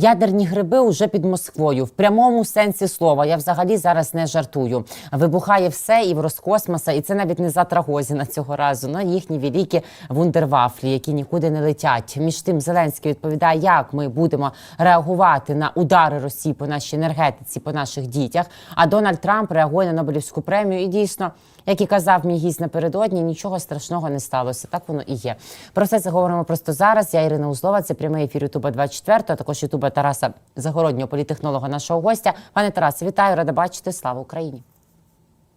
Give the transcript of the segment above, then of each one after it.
Ядерні гриби вже під Москвою в прямому сенсі слова. Я взагалі зараз не жартую. Вибухає все і в Роскосмоса, і це навіть не за Трагозіна цього разу. Ну їхні великі вундервафлі, які нікуди не летять. Між тим Зеленський відповідає, як ми будемо реагувати на удари Росії по нашій енергетиці, по наших дітях. А Дональд Трамп реагує на Нобелівську премію. І дійсно, як і казав мій гість напередодні, нічого страшного не сталося. Так воно і є. Про це говоримо просто зараз. Я Ірина Узлова. Це прямий ефір Ютуба 24, а також Ютуба Тараса Загороднього, політехнолога нашого гостя. Пане Тарасе, вітаю, рада бачити. Слава Україні!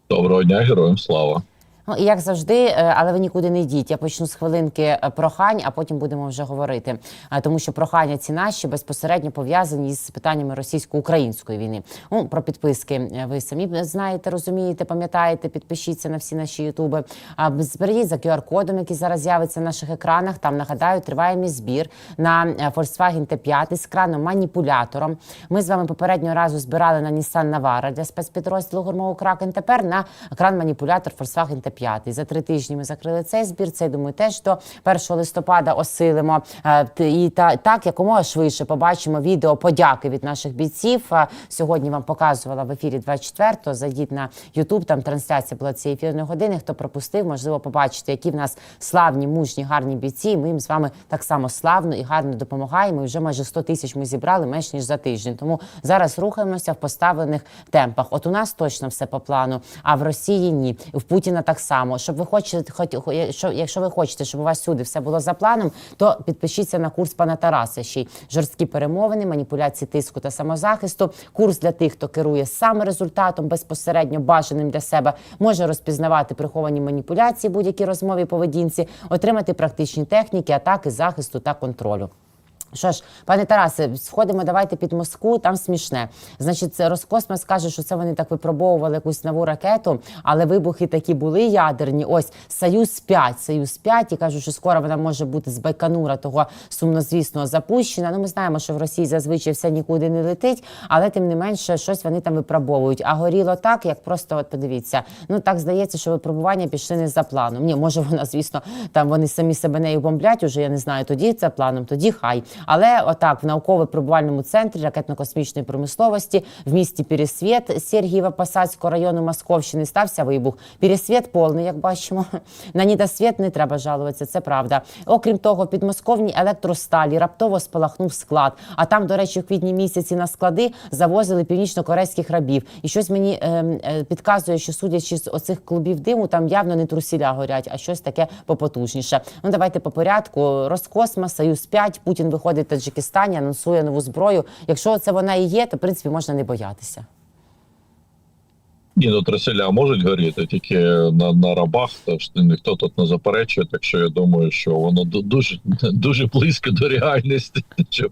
Доброго дня, героям слава. Ну і як завжди, е, але ви нікуди не йдіть. Я почну з хвилинки е, прохань, а потім будемо вже говорити. Е, Тому що прохання ці наші безпосередньо пов'язані з питаннями російсько-української війни. Ну про підписки ви самі знаєте, розумієте, пам'ятаєте. Підпишіться на всі наші ютуби. Зберіть за QR-кодом, який зараз з'явиться на наших екранах. Там нагадаю, триває мій збір на Volkswagen T5 з краном маніпулятором. Ми з вами попереднього разу збирали на Nissan Navara для спецпідрозділу гурмову Кракен. Тепер на кран маніпулятор Volkswagen T5. За три тижні ми закрили цей збір. Це я думаю, теж до 1 листопада осилимо Е, і та так якомога швидше побачимо відео подяки від наших бійців. Е, Сьогодні вам показувала в ефірі 24-го. Зайдіть на YouTube, Там трансляція була цієї ефірної години. Хто пропустив, можливо, побачити, які в нас славні, мужні, гарні бійці. Ми їм з вами так само славно і гарно допомагаємо. І вже майже 100 тисяч ми зібрали менш ніж за тиждень. Тому зараз рухаємося в поставлених темпах. От у нас точно все по плану, а в Росії ні. В Путіна так само. Щоб ви хочете, хоч якщо, якщо ви хочете, щоб у вас сюди все було за планом, то підпишіться на курс пана Тараса. Ще й жорсткі перемовини, маніпуляції тиску та самозахисту. Курс для тих, хто керує саме результатом безпосередньо бажаним для себе, може розпізнавати приховані маніпуляції, будь-які розмові поведінці, отримати практичні техніки, атаки, захисту та контролю. Що ж, пане Тарасе, сходимо, давайте під Москву. Там смішне. Значить, це Роскосмос каже, що це вони так випробовували якусь нову ракету, але вибухи такі були ядерні. Ось Союз 5 Союз 5 і кажуть, що скоро вона може бути з Байконура, того сумнозвісного запущена. Ну, ми знаємо, що в Росії зазвичай все нікуди не летить, але тим не менше щось вони там випробовують. А горіло так, як просто от подивіться. Ну так здається, що випробування пішли не за планом. Ні, може вона, звісно, там вони самі себе нею бомблять. Уже я не знаю. Тоді це планом, тоді хай. Але отак в науково-пробувальному центрі ракетно-космічної промисловості в місті Пересвіт Сергієва Посадського району Московщини стався вибух. Пересвіт повний, як бачимо. На недосвіт не треба жалуватися, це правда. Окрім того, підмосковні електросталі раптово спалахнув склад. А там, до речі, в квітні місяці на склади завозили північно-корейських рабів. І щось мені е, е, підказує, що судячи з оцих клубів диму, там явно не трусіля горять, а щось таке попотужніше. Ну давайте по порядку. Роскосмос, Союз 5 Путін виходить в Таджикистані, анонсує нову зброю. Якщо це вона і є, то в принципі можна не боятися. Ні, ну траселя можуть горіти тільки на, на рабах, тож ніхто тут не заперечує. Так що я думаю, що воно дуже дуже близько до реальності, що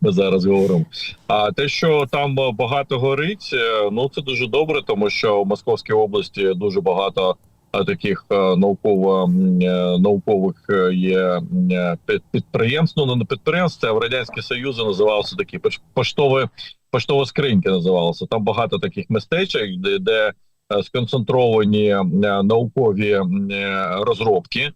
ми зараз говоримо. А те, що там багато горить, е, ну це дуже добре, тому що в Московській області дуже багато таких е, науково е, наукових е, є е, підприємств. Ну не підприємств, а в радянській Союзі називалося такі пош- поштові поштова скринька називалася. Там багато таких містечок, де, де е, сконцентровані е, наукові е, розробки, е,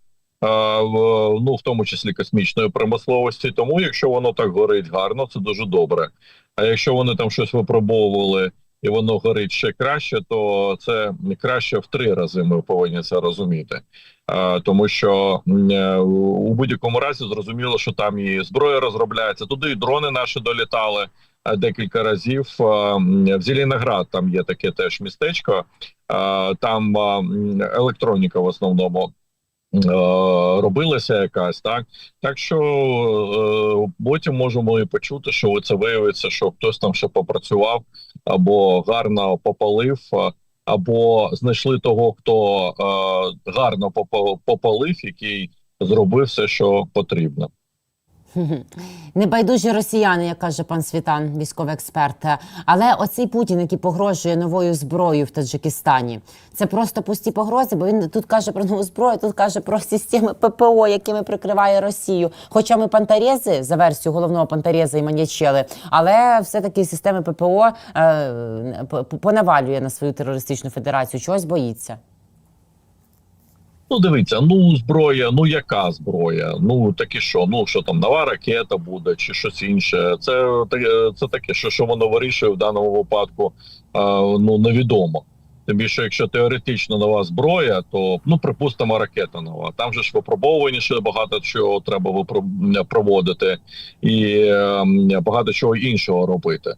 ну в тому числі космічної промисловості. Тому, якщо воно так горить гарно, це дуже добре. А якщо вони там щось випробовували і воно горить ще краще, то це краще в три рази. Ми повинні це розуміти. Тому що е, у будь-якому разі зрозуміло, що там і зброя розробляється. Туди і дрони наші долітали е, декілька разів. В Зеленоград там є таке теж містечко. Там електроніка в основному робилася якась, так так що е, потім можемо і почути, що це виявиться, що хтось там ще попрацював або гарно попалив. е, Або знайшли того, хто е, гарно попа- попалив, який зробив все, що потрібно. Небайдужі росіяни, як каже пан Світан, військовий експерт. Але оцей Путін, який погрожує новою зброєю в Таджикистані, це просто пусті погрози, бо він тут каже про нову зброю, тут каже про системи ППО, якими прикриває Росію. Хоча ми пантарези за версією головного пантареза і маньячели, але все-таки системи ППО е, понавалює на свою терористичну федерацію. Чогось боїться. Ну, дивіться, ну зброя, ну яка зброя? Ну таке що? Ну що там нова ракета буде, чи щось інше? Це це таке, що, що воно вирішує в даному випадку, а, ну невідомо. Тим більше, якщо теоретично нова зброя, то ну припустимо, ракета нова. Там же ж випробовування ще багато чого треба проводити, і ем, багато чого іншого робити.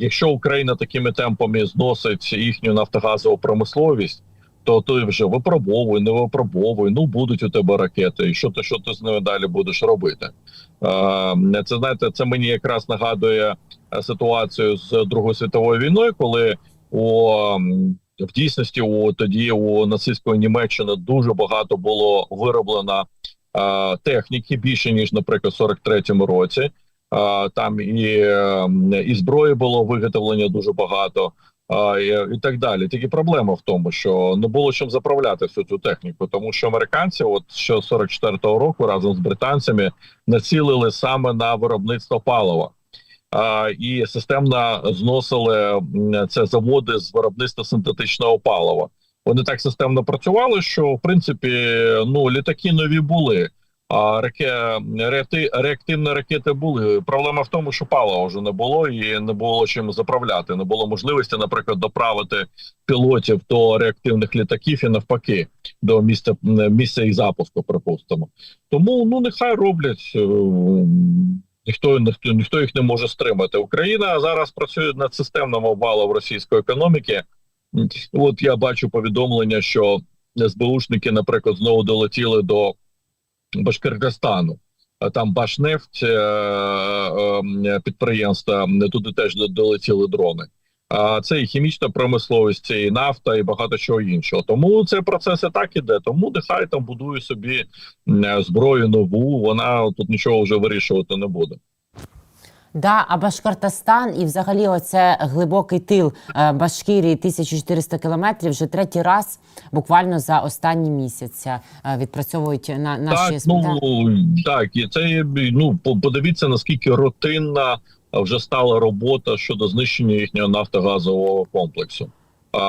Якщо Україна такими темпами зносить їхню нафтогазову промисловість, то ти вже випробовуй, не випробовуй. Ну будуть у тебе ракети, і що ти що ти з ними далі будеш робити? Е, Це знаєте, це мені якраз нагадує е, ситуацію з Другою світовою війною, коли у в дійсності у тоді у нацистської Німеччини дуже багато було вироблено е, техніки більше ніж, наприклад, в 43-му році. Е, Там і, і зброї було виготовлення дуже багато. І, так далі. Тільки проблема в тому, що не було чим заправляти всю цю техніку, тому що американці, от ще 44-го року, разом з британцями, націлили саме на виробництво палива. І системно зносили це заводи з виробництва синтетичного палива. Вони так системно працювали, що в принципі ну літаки нові були. Реактивні ракети були. Проблема в тому, що палива вже не було і не було чим заправляти. Не було можливості, наприклад, доправити пілотів до реактивних літаків і навпаки до місця місця їх запуску, припустимо. Тому ну нехай роблять. е, Ніхто ніхто ніхто їх не може стримати. Україна зараз працює над системним обвалом російської економіки. От я бачу повідомлення, що СБУшники, наприклад, знову долетіли до Башкиркостану. А Там Башнефть е, е, підприємства, туди теж долетіли дрони. А це і хімічна промисловість, і нафта, і багато чого іншого. Тому цей процес і так іде. Тому нехай там будує собі зброю нову. Вона тут нічого вже вирішувати не буде. Да, а Башкортостан і взагалі оце глибокий тил е, Башкірії 1400 кілометрів вже третій раз буквально за останні місяця е, відпрацьовують на наші Так, ну так, і це ну по- подивіться наскільки рутинна вже стала робота щодо знищення їхнього нафтогазового комплексу.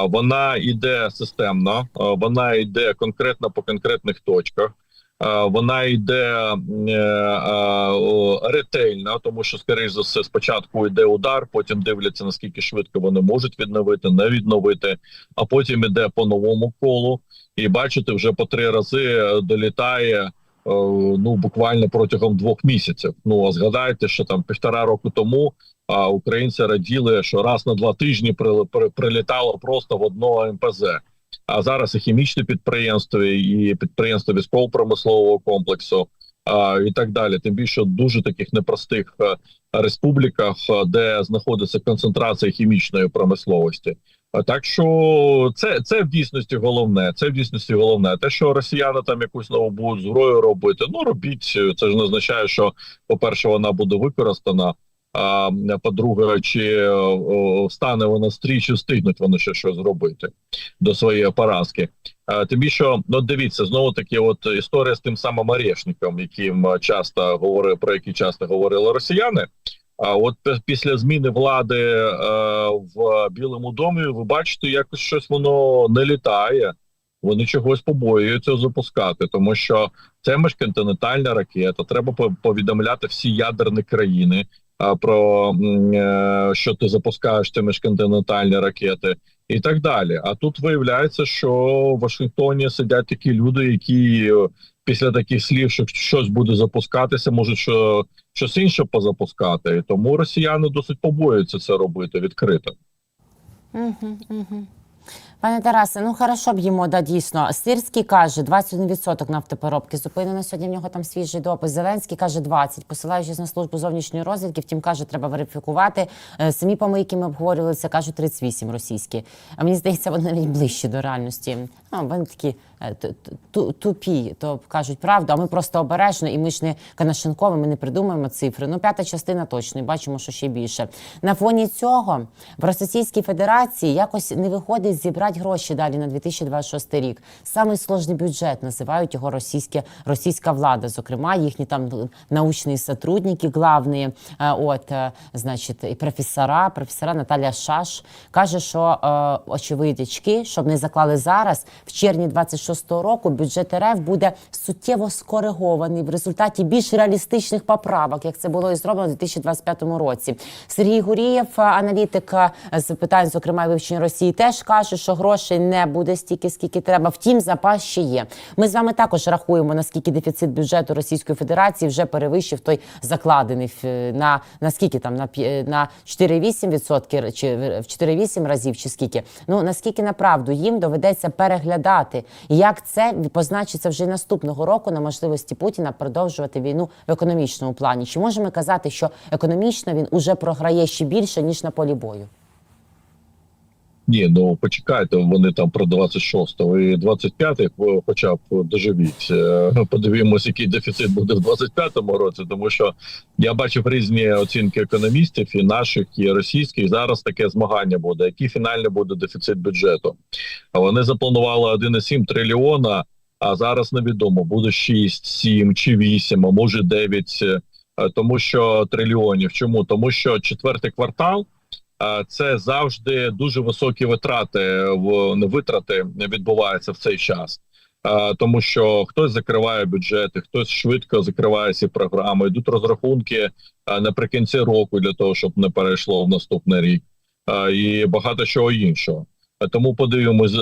Вона йде системно, вона йде конкретно по конкретних точках. А, Вона йде е, е, ретельно, тому що, скоріш за все, спочатку йде удар, потім дивляться наскільки швидко вони можуть відновити, не відновити, а потім іде по новому колу. І бачите, вже по три рази е, долітає е, ну буквально протягом двох місяців. Ну а згадайте, що там півтора року тому а, українці раділи, що раз на два тижні при, при, прилітало просто в одного МПЗ. А зараз і хімічне підприємство, і підприємство військово-промислового комплексу, а, і так далі. Тим більше дуже таких непростих е, республіках, е, де знаходиться концентрація хімічної промисловості. Так що це це в дійсності головне. Це в дійсності головне. Те, що росіяни там якусь нову будуть зброю робити, ну робіть. Це ж не означає, що по-перше, вона буде використана. По-друге, чи о, стане вона стрій, чи встигнуть вони ще щось зробити до своєї поразки. Тим більше, ну дивіться, знову таки, от історія з тим самим Орешником, яким часто говорили, про який часто говорили росіяни. А от після зміни влади е, в Білому домі, ви бачите, якось щось воно не літає. Вони чогось побоюються запускати, тому що це міжконтинентальна ракета. Треба по- повідомляти всі ядерні країни про е, що ти запускаєш ці міжконтинентальні ракети і так далі. А тут виявляється, що в Вашингтоні сидять такі люди, які е, після таких слів, що щось буде запускатися, можуть що щось інше позапускати. І тому росіяни досить побоюються це робити відкрито. Угу, угу. Пане Тарасе, ну хорошо б йому, да, дійсно. Сирський каже, 21% нафтопереробки зупинено. Сьогодні в нього там свіжий допис. Зеленський каже 20%, посилаючись на службу зовнішньої розвідки. Втім, каже, треба верифікувати. Е, Самі помийки ми обговорювали, це кажуть 38 російські. А мені здається, вони навіть ближчі до реальності. Ну, вони такі е, ту- ту- тупі, то кажуть правду, а ми просто обережно, і ми ж не Канашенкові, ми не придумаємо цифри. Ну, п'ята частина точно, і бачимо, що ще більше. На фоні цього в Російській Федерації якось не виходить зібрати гроші далі на 2026 рік. Самий сложний бюджет називають його російське, російська влада, зокрема, їхні там научні сотрудники, главні, е, от, е, значить, і професора, професора Наталя Шаш каже, що очевидячки, щоб не заклали зараз, в червні 26-го року бюджет РФ буде суттєво скоригований в результаті більш реалістичних поправок, як це було і зроблено у 2025 році. Сергій Гурієв, аналітик з питань, зокрема вивчення Росії, теж каже, що грошей не буде стільки, скільки треба. Втім, запас ще є. Ми з вами також рахуємо, наскільки дефіцит бюджету Російської Федерації вже перевищив той закладений на наскільки там на п'є- на 4,8% чи в 4,8 разів, чи скільки. Ну наскільки направду їм доведеться переглядати, як це позначиться вже наступного року на можливості Путіна продовжувати війну в економічному плані. Чи можемо казати, що економічно він уже програє ще більше ніж на полі бою? Ні, ну почекайте, вони там про 26-го і 25-х хоча б доживіть. Е, Подивимось, який дефіцит буде в 25-му році, тому що я бачив різні оцінки економістів і наших, і російських. Зараз таке змагання буде. Який фінальний буде дефіцит бюджету? А Вони запланували 1,7 трильйона, а зараз невідомо буде 6, 7 чи 8, а може 9, е, тому що трильйонів. Чому? Тому що четвертий квартал. Це завжди дуже високі витрати в не витрати відбуваються в цей час. Тому що хтось закриває бюджети, хтось швидко закриває ці програми. Йдуть розрахунки наприкінці року для того, щоб не перейшло в наступний рік, і багато чого іншого. Тому подивимось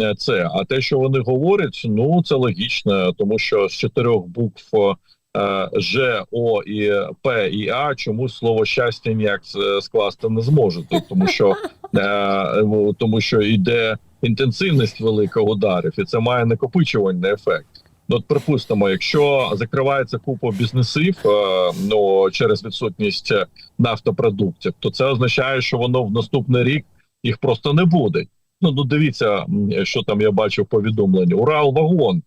е, це. А те, що вони говорять, ну це логічно, тому що з чотирьох букв е, Ж, О і П і А чомусь слово щастя ніяк е, скласти не зможете, тому що е, тому що йде інтенсивність велика ударів, і це має накопичувальний ефект. Ну, от припустимо, якщо закривається купа бізнесів е, ну через відсутність е, нафтопродуктів, то це означає, що воно в наступний рік їх просто не буде. Ну, ну дивіться, що там я бачив повідомлення. Урал вагон е,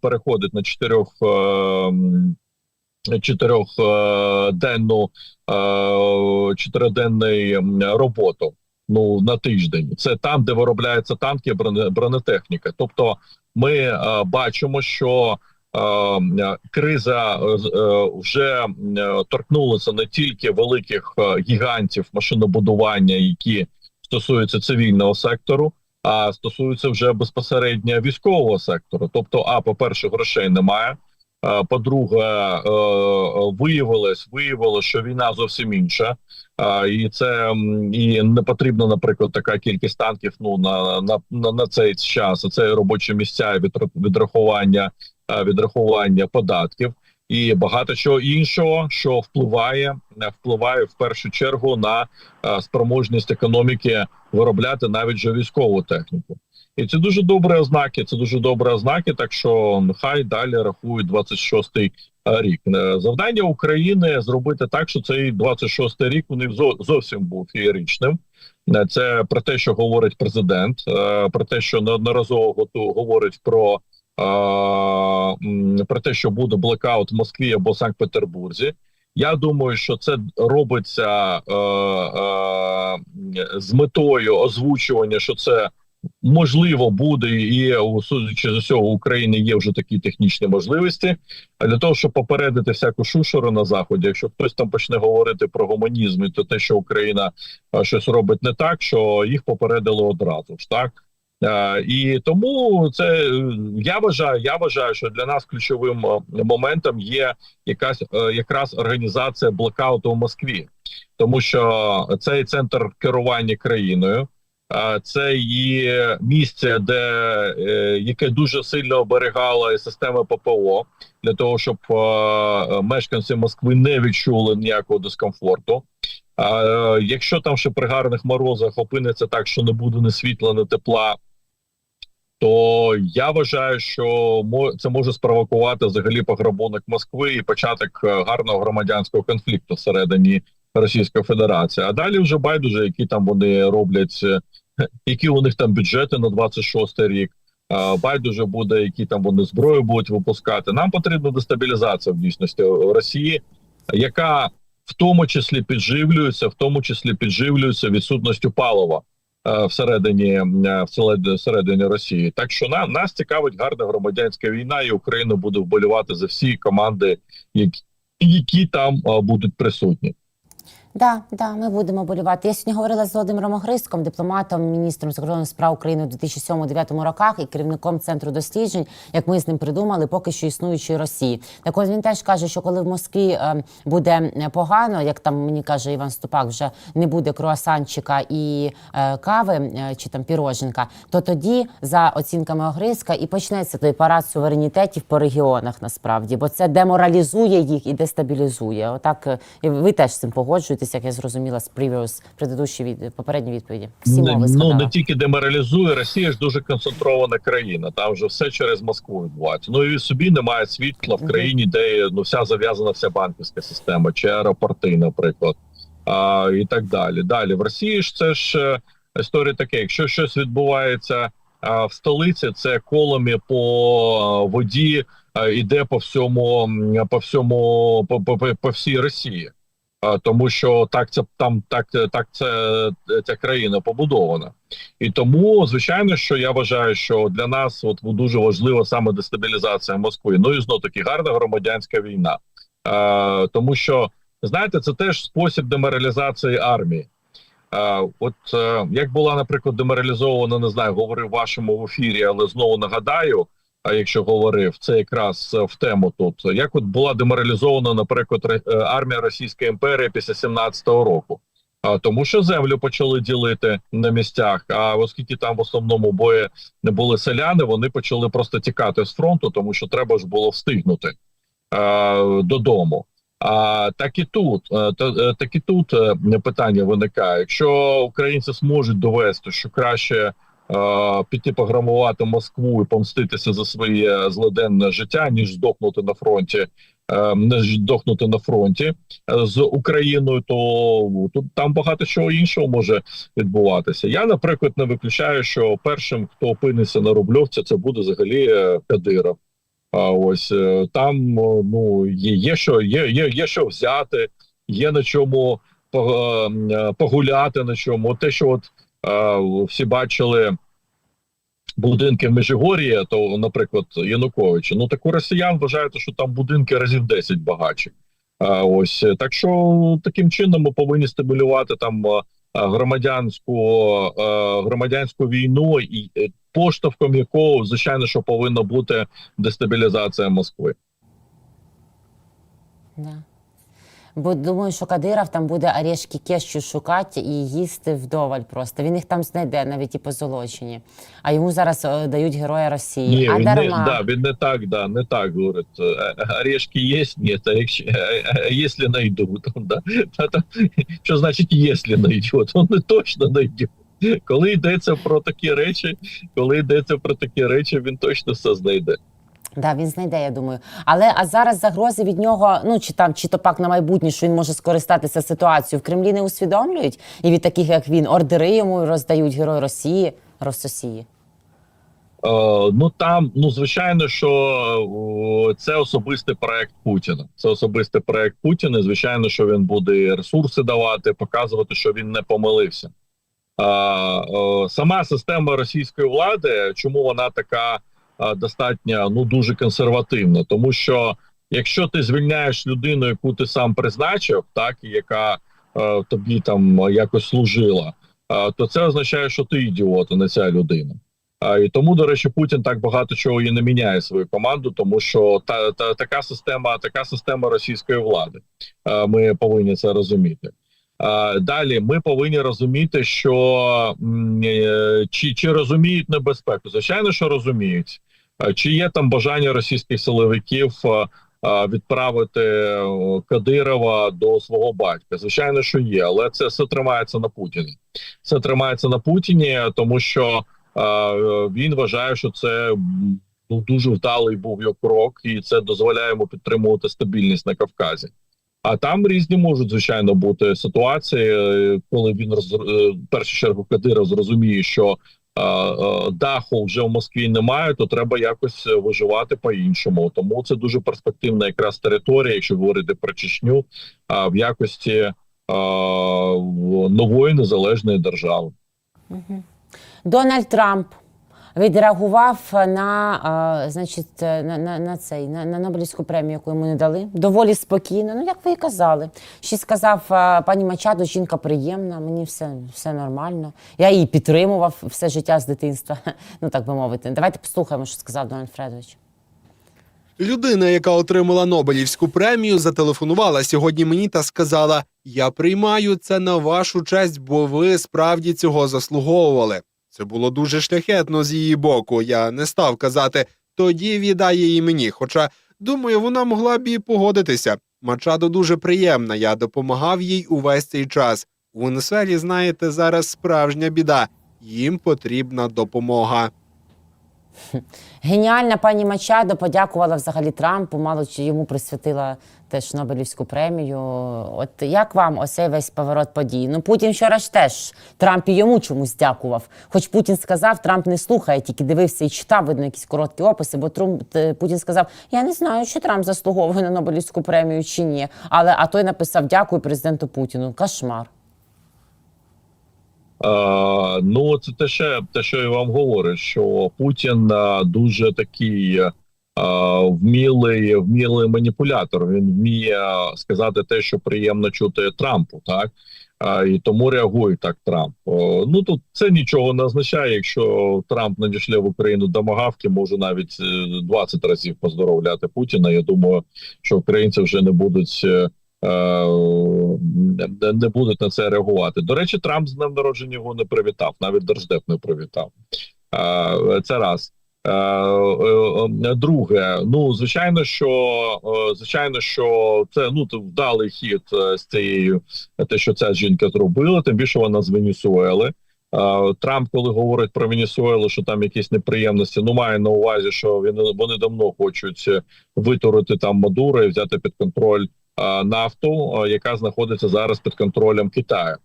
переходить на чотирьох е, чотирьохденну е, чотириденний роботу. Ну на тиждень це там, де виробляються танки, броне- бронетехніка. Тобто, ми е, бачимо, що е, е, криза е, е, вже е, торкнулася не тільки великих е, гігантів машинобудування, які стосуються цивільного сектору, а стосуються вже безпосередньо військового сектору. Тобто, а по перше, грошей немає. По-друге, е, виявилось, виявилось, що війна зовсім інша, і це і не потрібна, наприклад, така кількість танків. Ну на на, на, цей час. Це робочі місця, і відрахування, відрахування податків і багато чого іншого, що впливає, впливає в першу чергу на е, спроможність економіки виробляти навіть же військову техніку. І це дуже добрі ознаки. Це дуже добрі ознаки. Так що нехай далі рахують 26-й е, рік. Е, Завдання України зробити так, що цей 26-й рік вони зо- зовсім був феєричним. Е, Це про те, що говорить президент, про те, що неодноразово говорить про, про те, що буде блекаут в Москві або Санкт-Петербурзі. Я думаю, що це робиться е, е, з метою озвучування, що це можливо буде, і судячи з усього, України є вже такі технічні можливості. А для того, щоб попередити всяку шушеру на заході, якщо хтось там почне говорити про гуманізм, і то те, що Україна е, щось робить не так, що їх попередили одразу ж так. Е, і тому це е, я вважаю. Я вважаю, що для нас ключовим е, моментом є якась якраз організація блокауту в Москві, тому що цей центр керування країною. Це і місце, де яке дуже сильно оберігала система ППО для того, щоб мешканці Москви не відчули ніякого дискомфорту. Якщо там ще при гарних морозах опиниться так, що не буде ні світла, ні тепла, то я вважаю, що це може спровокувати взагалі пограбунок Москви і початок е, гарного громадянського конфлікту всередині Російської Федерації. А далі вже байдуже, які там вони роблять, е, які у них там бюджети на 26 рік. Байдуже буде, які там вони зброю будуть випускати. Нам потрібна дестабілізація в дійсності Росії, яка в тому числі підживлюється, в тому числі підживлюється відсутністю палива всередині е, всередині- всередині Росії. Так що на нас цікавить гарна громадянська війна, і Україна буде вболівати за всі команди, які, які там е, будуть присутні. Да, да, ми будемо болювати. Я сьогодні говорила з Володимиром Огриском, дипломатом, міністром закордонних справ України у 2007-2009 роках і керівником центру досліджень, як ми з ним придумали, поки що існуючої Росії. Так от він теж каже, що коли в Москві е, буде погано, як там мені каже Іван Ступак, вже не буде круасанчика і е, кави е, чи там піроженка, то тоді, за оцінками Огриска, і почнеться той парад суверенітетів по регіонах насправді, бо це деморалізує їх і дестабілізує. Отак і ви теж з цим погоджуєтесь, як я зрозуміла з previous, предыдущі від попередні відповіді. Всі Не- мови ну не тільки деморалізує Росія ж дуже концентрована країна. Там вже все через Москву відбувається. Ну і собі немає світла в країні, де ну вся зав'язана вся банківська система, чи аеропорти, наприклад, а, і так далі. Далі в Росії ж це ж е, історія таке. Якщо щось відбувається а, в столиці, це колами по воді іде по всьому, по всьому, по, по- по всій Росії. Тому що так це там так, так це е, ця країна побудована, і тому звичайно, що я вважаю, що для нас от дуже важлива саме дестабілізація Москви. Ну і знов таки гарна громадянська війна, а, тому що знаєте, це теж спосіб деморалізації армії. А, от е, як була, наприклад, деморалізована, не знаю, говорив вашому в ефірі, але знову нагадаю. А якщо говорив, це якраз е, в тему тут. Як от була деморалізована, наприклад, е, армія Російської імперії після 17-го року, а тому, що землю почали ділити на місцях. А оскільки там в основному бої не були селяни, вони почали просто тікати з фронту, тому що треба ж було встигнути е, додому. А так і тут, е, та- так і тут питання виникає. Якщо українці зможуть довести, що краще піти пограмувати Москву і помститися за своє злиденне життя, ніж здохнути на фронті, е, ніж здохнути на фронті е, з Україною, то тут там багато чого іншого може відбуватися. Я, наприклад, не виключаю, що першим, хто опиниться на Рубльовці, це буде взагалі е, Кадиров. А ось е, там ну є, є що є, є, є що взяти, є на чому е, погуляти на чому. Те, що от е, всі бачили будинки в Межигор'ї, то, наприклад, Януковича. Ну так у росіян вважають, що там будинки разів 10 багатші. А ось е, так що таким чином ми повинні стимулювати там е, громадянську е, громадянську війну і поштовхом якого звичайно що повинна бути дестабілізація Москви. Да. Бо думаю, що Кадиров там буде орешки кещу шукати і їсти вдоволь просто. Він їх там знайде навіть і позолочені. А йому зараз е, дають Героя Росії. Ні, а він не, да, він не так, да, не так говорить. Е, Орешки є, ні, а якщо, е, якщо знайду, то да. Та, та, що значить, якщо знайдет? Він не точно знайде. Коли йдеться про такі речі, коли йдеться про такі речі, він точно все знайде. Да, він знайде, я думаю. Але а зараз загрози від нього, ну чи там, чи то пак на майбутнє, що він може скористатися ситуацією в Кремлі не усвідомлюють, і від таких, як він, ордери йому роздають Герой Росії, Рососії. Е, ну там, ну звичайно, що це особистий проект Путіна. Це особистий проект Путіна. Звичайно, що він буде ресурси давати, показувати, що він не помилився. Е, е, сама система російської влади, чому вона така достатньо ну дуже консервативна? Тому що якщо ти звільняєш людину, яку ти сам призначив, так і яка е, тобі там якось служила, е, то це означає, що ти ідіот, а не ця людина. А, і тому, до речі, Путін так багато чого і не міняє свою команду, тому що та, та така система, така система російської влади. А, ми повинні це розуміти. Далі ми повинні розуміти, що е, чи, чи розуміють небезпеку. Звичайно, що розуміють. А, чи є там бажання російських силовиків а, а, відправити е, Кадирова до свого батька? Звичайно, що є, але це все тримається на Путіні. Це тримається на Путіні, тому що. Е, він вважає, що це ну, дуже вдалий був його крок, і це дозволяє йому підтримувати стабільність на Кавказі. А там різні можуть звичайно бути ситуації, е, коли він роз е, першу чергу Кадиров зрозуміє, що е, е, даху вже в Москві немає, то треба якось е, виживати по-іншому. Тому це дуже перспективна якраз територія, якщо говорити про Чечню, а в якості нової незалежної держави. Дональд Трамп відреагував на, а, значить, е, на, на, на цей на, на Нобелівську премію, яку йому не дали. Доволі спокійно. Ну як ви і казали. Ще сказав пані Мачадо, жінка приємна, мені все, все нормально. Я її підтримував все життя з дитинства. Ну так би мовити. Давайте послухаємо, що сказав Дональд Фредович. Людина, яка отримала Нобелівську премію, зателефонувала сьогодні мені та сказала: Я приймаю це на вашу честь, бо ви справді цього заслуговували. Це було дуже шляхетно з її боку. Я не став казати, тоді віддай її мені. Хоча, думаю, вона могла б і погодитися. Мачадо дуже приємна, я допомагав їй увесь цей час. У Венесуелі, знаєте, зараз справжня біда. Їм потрібна допомога. Геніальна пані Мачадо подякувала взагалі Трампу, мало чи йому присвятила теж Нобелівську премію. От як вам ось цей весь поворот подій? Ну Путін вчора ж теж Трамп і йому чомусь дякував. Хоч Путін сказав, Трамп не слухає, тільки дивився і читав, видно, якісь короткі описи, бо Трумп е, Путін сказав: Я не знаю, чи Трамп заслуговує на Нобелівську премію чи ні. Але а той написав дякую президенту Путіну. Кошмар. Е, ну, це те, ще, те, що я вам говорю, що Путін е, дуже такий е, вмілий, вмілий маніпулятор. Він вміє сказати те, що приємно чути Трампу, так Е, і тому реагує так Трамп. Е, ну тут це нічого не означає. Якщо Трамп надішле в Україну домагавки, може навіть е, 20 разів поздоровляти Путіна. Я думаю, що українці вже не будуть. Е, не- будуть на це реагувати. До речі, Трамп з днем народження його не привітав, навіть держдеп не привітав. Е, Це раз. Е, Друге, ну звичайно, що звичайно, що це ну вдалий хід з цією, те, що ця жінка зробила, тим більше вона з Венесуели. Трамп, коли говорить про Венесуелу, що там якісь неприємності, ну має на увазі, що він вони давно хочуть витурити там Мадуро і взяти під контроль нафту, е, яка знаходиться зараз під контролем Китаю.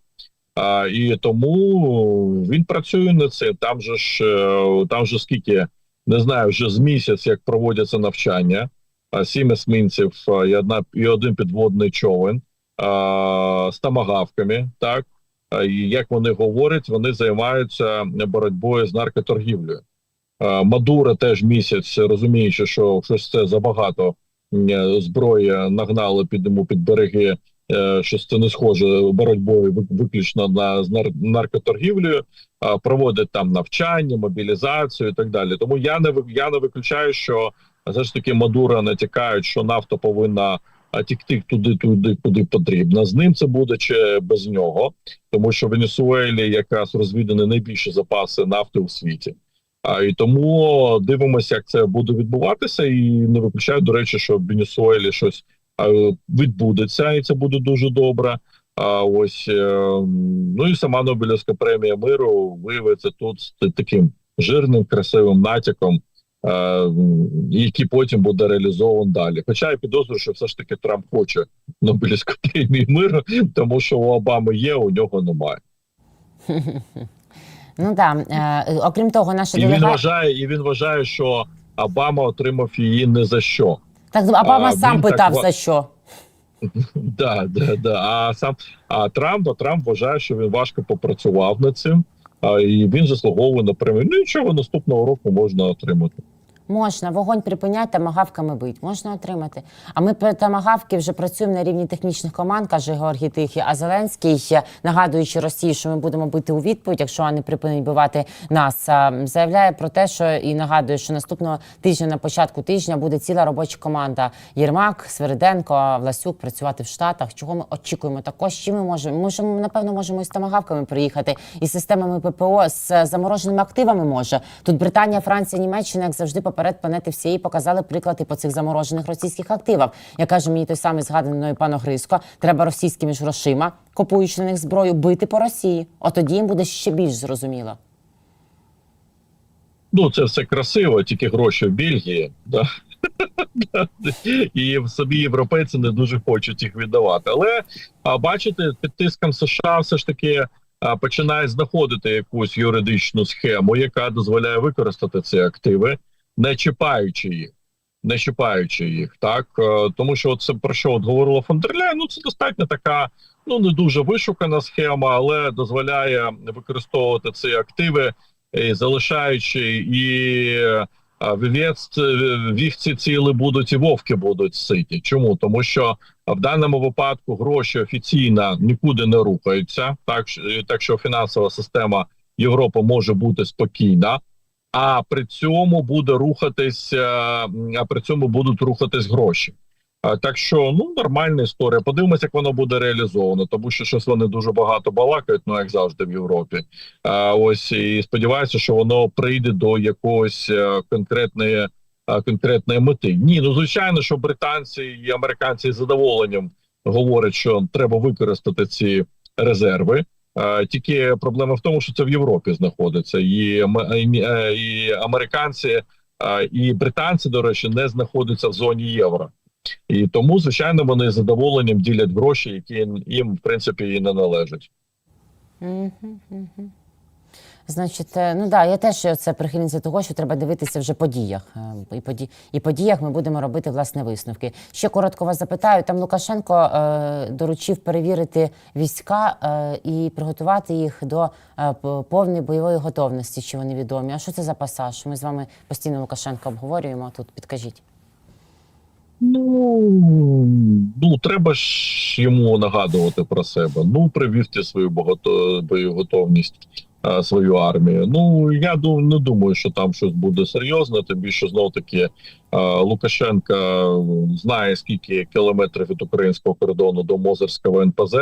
І тому він працює над цим. Там же ж е, там же скільки не знаю, вже з місяць як проводяться навчання. Сім есмінців і одна і один підводний човен а, з тамагавками. Так і як вони говорять, вони займаються боротьбою з наркоторгівлею. А, Мадуро теж місяць розуміючи, що щось це забагато м, зброї нагнали під йому під береги е, що це не схоже боротьбою виключно на наркоторгівлею, а, проводять там навчання, мобілізацію і так далі. Тому я не я не виключаю, що все ж таки Мадура натякають, що нафта повинна тікти туди, туди, куди потрібно. З ним це буде чи без нього, тому що в Венесуелі якраз розвідані найбільші запаси нафти у світі. А і тому дивимося, як це буде відбуватися, і не виключаю, до речі, що в Венесуелі щось відбудеться, і це буде дуже добре. А ось е, ну і сама Нобелівська премія миру виявиться тут з таким жирним, красивим натяком, е, який потім буде реалізований далі. Хоча я підозрюю, що все ж таки Трамп хоче Нобелівську премію миру, тому що у Обами є, у нього немає. Ну так, е, окрім того, наша І він вважає, і він вважає, що Обама отримав її не за що. Так Обама А, сам питав так за що. Да, да, да. А сам а Трамп, а Трамп вважає, що він важко попрацював над цим, а, і він заслуговує на премію. Ну нічого, наступного року можна отримати. Можна вогонь припиняти, тамагавками бить. Можна отримати. А ми по тамагавки вже працюємо на рівні технічних команд, каже Георгій Тихий. А Зеленський, нагадуючи Росії, що ми будемо бити у відповідь, якщо вони припинять бивати нас, заявляє про те, що і нагадує, що наступного тижня на початку тижня буде ціла робоча команда Єрмак, Свериденко, Власюк працювати в Штатах. Чого ми очікуємо також? Чи ми можемо? Ми напевно можемо із тамагавками приїхати, і системами ППО з замороженими активами може. Тут Британія, Франція, Німеччина, як завжди, поперед планети всієї показали приклади по цих заморожених російських активах. Я кажу, мені той самий згаданий пан Огриско, треба російськими ж грошима, купуючи на них зброю, бити по Росії. От тоді їм буде ще більш зрозуміло. Ну це все красиво, тільки гроші в Бельгії. Да? І в собі європейці не дуже хочуть їх віддавати. Але бачите, під тиском США все ж таки починає знаходити якусь юридичну схему, яка дозволяє використати ці активи, не чіпаючи їх. Не чіпаючи їх, так Е, тому що це про що от говорила фон дер Ляйн, Ну це достатньо така, ну не дуже вишукана схема, але дозволяє використовувати ці активи і залишаючи і е, вівці ціли будуть і вовки будуть ситі. Чому? Тому що в даному випадку гроші офіційно нікуди не рухаються, так так що фінансова система Європи може бути спокійна. А при цьому буде рухатись, а при цьому будуть рухатись гроші. Так що ну нормальна історія. Подивимося, як воно буде реалізовано, тому що щось вони дуже багато балакають, ну як завжди в Європі. А, ось і сподіваюся, що воно прийде до якоїсь е, конкретної е, конкретної мети. Ні, ну звичайно, що британці і американці з задоволенням говорять, що треба використати ці резерви. Е, Тільки проблема в тому, що це в Європі знаходиться, і, і, е, і американці е, і британці, до речі, не знаходяться в зоні євро. І тому, звичайно, вони з задоволенням ділять гроші, які їм в принципі і не належать. Значить, е, ну да, я теж це прихильниця того, що треба дивитися вже по діях. Е, І по, і по ми будемо робити власне висновки. Ще коротко вас запитаю. Там Лукашенко е, доручив перевірити війська е, і приготувати їх до е, повної бойової готовності, чи вони відомі. А що це за пасаж? Ми з вами постійно Лукашенка обговорюємо. Тут підкажіть. Ну, ну треба ж йому нагадувати про себе. Ну, привівте свою багато боєготовність, е, свою армію. Ну я не думаю, що там щось буде серйозне. Тим більше знов таки е, Лукашенка знає скільки кілометрів від українського кордону до Мозерського НПЗ.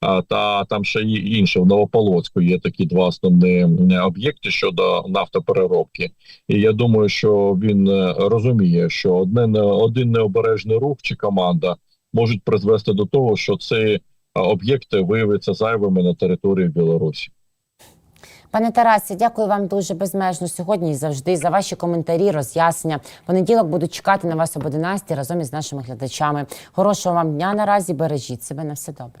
А та там ще й інше в Новополоцьку є такі два основні об'єкти щодо нафтопереробки. І я думаю, що він е, розуміє, що одне не один необережний рух чи команда можуть призвести до того, що ці е, об'єкти виявляться зайвими на території Білорусі. Пане Тарасе, дякую вам дуже безмежно сьогодні і завжди за ваші коментарі, роз'яснення. Понеділок буду чекати на вас об 11 разом із нашими глядачами. Хорошого вам дня наразі. Бережіть себе на все добре.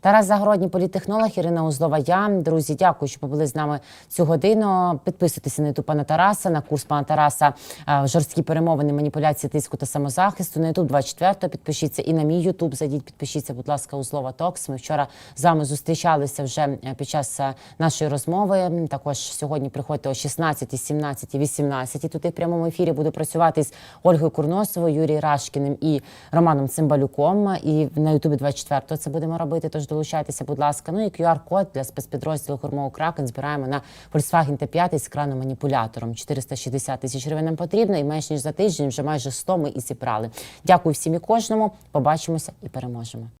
Тарас Загородній, політтехнолог, Ірина Узлова. Я друзі, дякую, що побули з нами цю годину. Підписуйтеся на ютуб пана Тараса, на курс пана Тараса е, жорсткі перемовини, маніпуляції, тиску та самозахисту. На ютуб 24 підпишіться і на мій ютуб. Зайдіть, підпишіться, будь ласка, Узлова Токс. Ми вчора з вами зустрічалися вже е, під час е, нашої розмови. Також сьогодні приходьте о 16, 17, 18. Тут і в прямому ефірі буду працювати з Ольгою Курносовою, Юрієм Рашкіним і Романом Цимбалюком. І на Ютубі 24 це будемо робити. Тож долучайтеся, будь ласка. Ну і QR-код для спецпідрозділу Хурмоу Кракен збираємо на Volkswagen T5 з краном маніпулятором. 460 тисяч гривень нам потрібно, і менш ніж за тиждень вже майже 100 ми і зібрали. Дякую всім і кожному. Побачимося і переможемо.